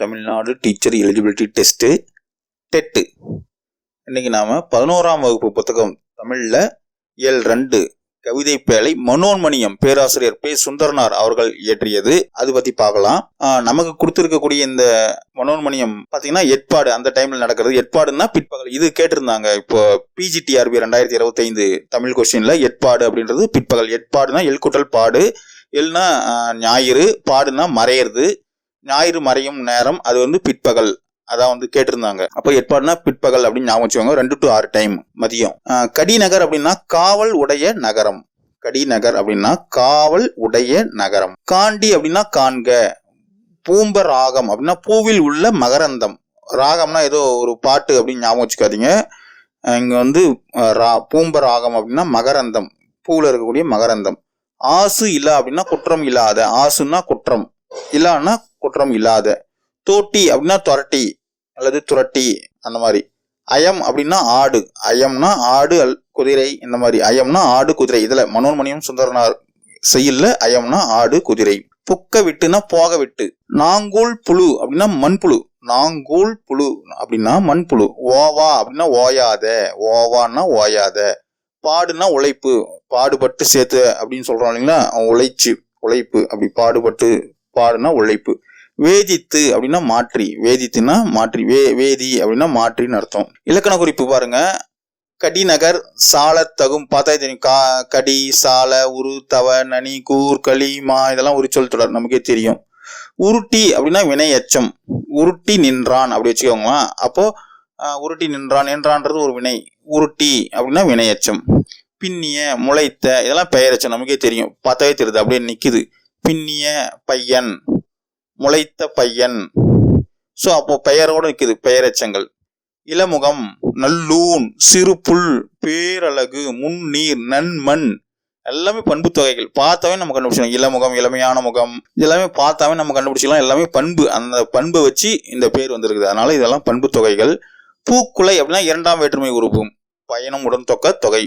Tamil Nadu teacher eligibility test TET. இன்னைக்கு நாம் பதினோராம் வகுப்பு புத்தகம் தமிழில் எல் ரெண்டு கவிதை பேழை மனோன்மணியம் பேராசிரியர் பே சுந்தரனார் அவர்கள் இயற்றியது. அது பத்தி பார்க்கலாம். நமக்கு கொடுத்திருக்கக்கூடிய இந்த மனோன்மணியம் பாத்தீங்கன்னா எட்பாடு. அந்த டைம்ல நடக்கிறது எட்பாடுன்னா பிற்பகல் இது கேட்டிருந்தாங்க. இப்போ பிஜிடிஆர்பி ரெண்டாயிரத்தி இருபத்தைந்து தமிழ் கொஸ்டின்ல எட்பாடு அப்படின்றது பிற்பகல் எட்பாடுனா எல்குட்டல் பாடு. எல்னா ஞாயிறு. பாடுனா மறையிறது. ஞாயிறு மறையும் நேரம் அது வந்து பிற்பகல். அதான் வந்து கேட்டிருந்தாங்க. அப்போ ஏற்பாடுனா பிற்பகல் அப்படின்னு ஞாபகம் வச்சுக்கோங்க. ரெண்டு டு ஆறு டைம் மதியம். கடிநகர் அப்படின்னா காவல் உடைய நகரம். கடிநகர் அப்படின்னா காவல் உடைய நகரம். காண்டி அப்படின்னா காண்க. பூம்ப ராகம் அப்படின்னா பூவில் உள்ள மகரந்தம். ராகம்னா ஏதோ ஒரு பாட்டு அப்படின்னு ஞாபகம் வச்சுக்காதீங்க. இங்கே இங்க வந்து ரா பூம்ப ராகம் அப்படின்னா மகரந்தம். பூவில் இருக்கக்கூடிய மகரந்தம். ஆசு இல்லா அப்படின்னா குற்றம் இல்லாத. ஆசுன்னா குற்றம். இல்லான்னா குற்றம் இல்லாத. தோட்டி அப்படின்னா துரட்டி அல்லது துரட்டி அந்த மாதிரி. அயம் அப்படின்னா ஆடு. அயம்னா ஆடு அல் குதிரை இந்த மாதிரி. அயம்னா ஆடு குதிரை. இதில் மனோன்மணியம் சுந்தரனார் செய்யல. அயம்னா ஆடு குதிரை. புக்க விட்டுனா போக விட்டு. நாங்கூல் புழு அப்படின்னா மண்புழு நாங்கூல் புழு அப்படின்னா மண்புழு ஓவா அப்படின்னா ஓயாத. ஓவான்னா ஓயாத. பாடுனா உழைப்பு. பாடுபட்டு சேர்த்து அப்படின்னு சொல்றோம் இல்லைங்களா? உழைச்சு. உழைப்பு. அப்படி பாடுபட்டு பாடுனா உழைப்பு. வேதித்து அப்படின்னா மாற்றி. வேதித்துனா மாற்றி. வே வேதி அப்படின்னா மாற்றின்னு அர்த்தம். இலக்கண குறிப்பு பாருங்க. கடிநகர் சால தகும் பார்த்தா தெரியும். கா கடி சால உரு தவ நனி கூர் களி மா இதெல்லாம் ஒரு சொல் தொடர். நமக்கே தெரியும். உருட்டி அப்படின்னா வினை எச்சம் உருட்டி நின்றான் அப்படி வச்சுக்கோங்களா அப்போ உருட்டி நின்றான். நின்றான்றது ஒரு வினை. உருட்டி அப்படின்னா வினை எச்சம் பின்னிய முளைத்த இதெல்லாம் பெயரச்சம் நமக்கே தெரியும். பார்த்தாவே தெரியுது. அப்படியே நிற்குது பின்னிய பையன் முளைத்த பையன். ஸோ அப்போ பெயரோடு இருக்குது பெயரச்சங்கள். இளமுகம் நல்லூன் சிறு புல் பேரழகு முன்னீர் நன்மண். எல்லாமே பண்பு தொகைகள். பார்த்தாவே நம்ம கண்டுபிடிச்சிடலாம். இளமுகம் இளமையான முகம். இதெல்லாமே பார்த்தாவே நம்ம கண்டுபிடிச்சிடலாம். எல்லாமே பண்பு. அந்த பண்பை வச்சு இந்த பேர் வந்திருக்குது. அதனால இதெல்லாம் பண்பு தொகைகள். பூக்குலை அப்படின்னா இரண்டாம் வேற்றுமை உறுப்பும் பயணம் உடன் தொக்க தொகை.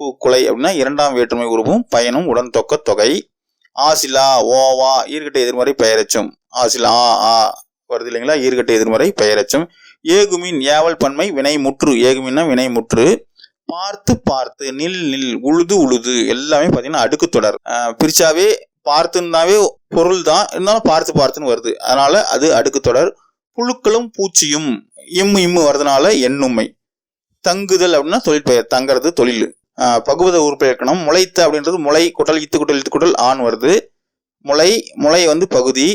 பூக்குலை அப்படின்னா இரண்டாம் வேற்றுமை உறுப்பும் பயணம் உடன் தொக்க தொகை. ஆசிலா ஓவா ஈர்கட்ட எதிர்மறை பெயரச்சும். ஆசிலா ஆ ஆ வருது இல்லைங்களா? ஈர்கட்ட எதிர்மறை பெயரச்சும். ஏகுமின் ஏவல் பன்மை வினை முற்று. ஏகுமின்னா வினை முற்று. பார்த்து பார்த்து நில் நில் உழுது உழுது எல்லாமே பார்த்தீங்கன்னா அடுக்கு தொடர். பிரிச்சாவே பார்த்துன்னாவே பொருள் தான். இருந்தாலும் பார்த்து பார்த்துன்னு வருது. அதனால அது அடுக்கு தொடர். புழுக்களும் பூச்சியும் இம்மு இம்மு வரதுனால எண்ணுமை. தங்குதல் அப்படின்னா தொழில் பெயர் தங்குறது தொழில். பகுபத பகுவத உறுப்பினக்கணும் முளைத்த அப்படின்றது முளை குட்டல் இத்து குட்டல் இத்து குட்டல் ஆண் வருது. முளை முளை வந்து பகுதி.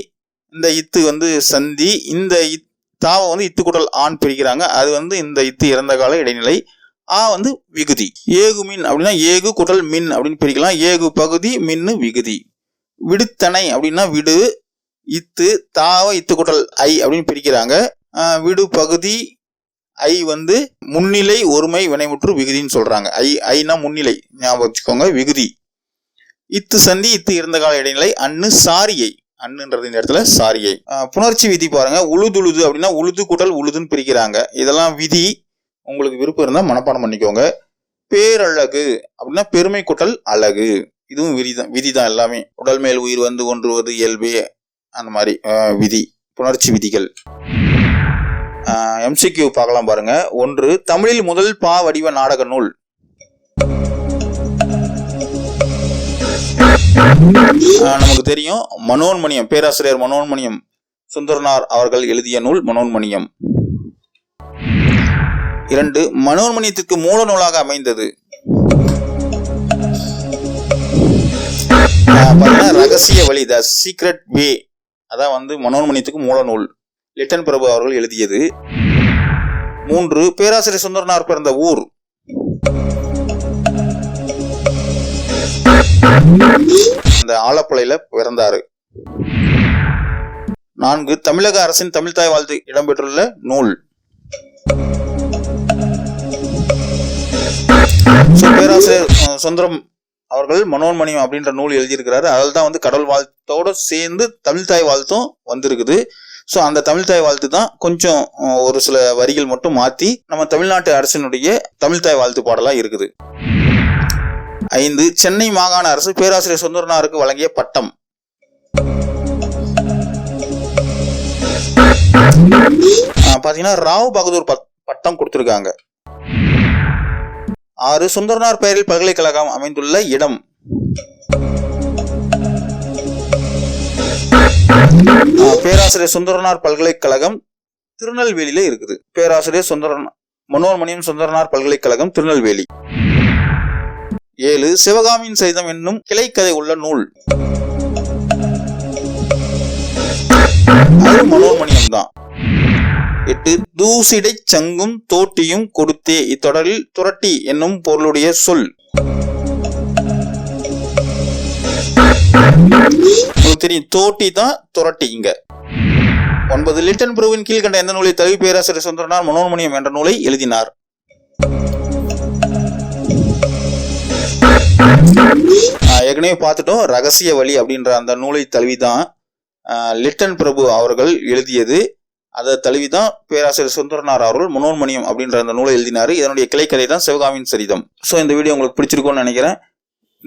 இந்த இத்து வந்து சந்தி. இந்த இத் தாவை வந்து இத்து குட்டல் ஆண் பிரிக்கிறாங்க. அது வந்து இந்த இத்து இறந்த கால இடைநிலை. ஆ வந்து விகுதி. ஏகு மின் அப்படின்னா ஏகு குடல் மின் அப்படின்னு பிரிக்கலாம். ஏகு பகுதி மின்னு விகுதி. விடுத்தனை அப்படின்னா விடு. இத்து தாவ இத்து குட்டல் ஐ அப்படின்னு பிரிக்கிறாங்க. விடு பகுதி ஐ வந்து முன்னிலை ஒருமை வினைமுற்று விகுதின்னு சொல்றாங்க. ஐ ஐனா முன்னிலை. ஞாபகம் வச்சுக்கோங்க விகுதி. இத்து சந்தி இத்து இருந்த கால இடைநிலை அன்னு சாரியை. அண்ணுன்றது இந்த இடத்துல சாரியை. புணர்ச்சி விதி பாருங்க. உழுதுழுது அப்படின்னா உழுது கூட்டல் உழுதுன்னு பிரிக்கிறாங்க. இதெல்லாம் விதி. உங்களுக்கு விருப்பம் இருந்தால் மனப்பாடம் பண்ணிக்கோங்க. பேரழகு அப்படின்னா பெருமை கூட்டல் அழகு. இதுவும் விதி தான் விதி தான் எல்லாமே. உடல் மேல் உயிர் வந்து ஒன்றுவது இயல்பே. அந்த மாதிரி விதி. புணர்ச்சி விதிகள். எம்சிக்யூ பார்க்கலாம் பாருங்க. ஒன்று தமிழில் முதல் பா வடிவ நாடக நூல். நமக்கு தெரியும். மனோன்மணியம் பேராசிரியர் மனோன்மணியம் சுந்தரனார் அவர்கள் எழுதிய நூல் மனோன்மணியம். இரண்டு மனோன்மணியத்திற்கு மூல நூலாக அமைந்தது. ரகசிய வழி த சீக்ரெட் வே அதான் வந்து மனோன்மணியத்துக்கு மூல நூல். லிட்டன் பிரபு அவர்கள் எழுதியது. மூன்று பேராசிரியர் சுந்தரனார் பிறந்த ஊர். அந்த ஆலப்புழையில பிறந்தாரு. நான்கு தமிழக அரசின் தமிழ்தாய் வாழ்த்து இடம்பெற்றுள்ள நூல். பேராசிரியர் சுந்தரம் அவர்கள் மனோன்மணியம் அப்படின்ற நூல் எழுதியிருக்கிறாரு. அதில் தான் வந்து கடவுள் வாழ்த்தோட சேர்ந்து தமிழ்தாய் வாழ்த்தும் வந்திருக்குது. ஸோ அந்த தமிழ்தாய் வாழ்த்து தான் கொஞ்சம் ஒரு சில வரிகள் மட்டும் மாற்றி நம்ம தமிழ்நாட்டு அரசினுடைய தமிழ்தாய் வாழ்த்து பாடலாக இருக்குது. ஐந்து சென்னை மாகாண அரசு பேராசிரியர் சுந்தரனாருக்கு வழங்கிய பட்டம். ஆஹ் பாத்தீங்கன்னா ராவ் பகதூர் பட்- பட்டம் கொடுத்திருக்காங்க. ஆறு சுந்தரனார் பெயரில் பல்கலைக்கழகம் அமைந்துள்ள இடம். பேராசிரியர் சுந்தரனார் பல்கலைக்கழகம் திருநெல்வேலியில இருக்குது. பேராசிரியர் சுந்தரன் மனோர்மணியம் சுந்தரனார் பல்கலைக்கழகம் திருநெல்வேலி. ஏழு சிவகாமியின் சைதம் என்னும் கிளைக்கதை உள்ள நூல். அது மனோர்மணியம் தான். எட்டு தூசிடை சங்கும் தோட்டியும் கொடுத்தே. இத்தொடரில் துரட்டி என்னும் பொருளுடைய சொல். உங்களுக்கு தெரியும் தோட்டி தான் துரட்டி இங்க. ஒன்பது லிட்டன் புருவின் கீழ்கண்ட எந்த நூலை தழுவி பேராசிரியர் சுந்தரனார் மனோன்மணியம் என்ற நூலை எழுதினார்? ஏற்கனவே பார்த்துட்டோம் ரகசிய வழி அப்படின்ற அந்த நூலை தழுவி தான் லிட்டன் பிரபு அவர்கள் எழுதியது. அதை தழுவி தான் பேராசிரியர் சுந்தரனார் அவர்கள் மனோன்மணியம் அப்படின்ற அந்த நூலை எழுதினார். இதனுடைய கிளைக்கதை தான் சிவகாமியின் சரிதம். ஸோ இந்த வீடியோ உங்களுக்கு பிடிச்சிருக்கும்னு நினைக்கிறேன்.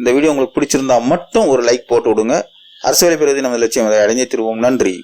இந்த வீடியோ உங்களுக்கு பிடிச்சிருந்தா மட்டும் ஒரு லைக் போட்டு விடுங்க. அரசு வேலை பெறுவதை நமது லட்சியம். அதை அடைஞ்சே திருவோம். நன்றி.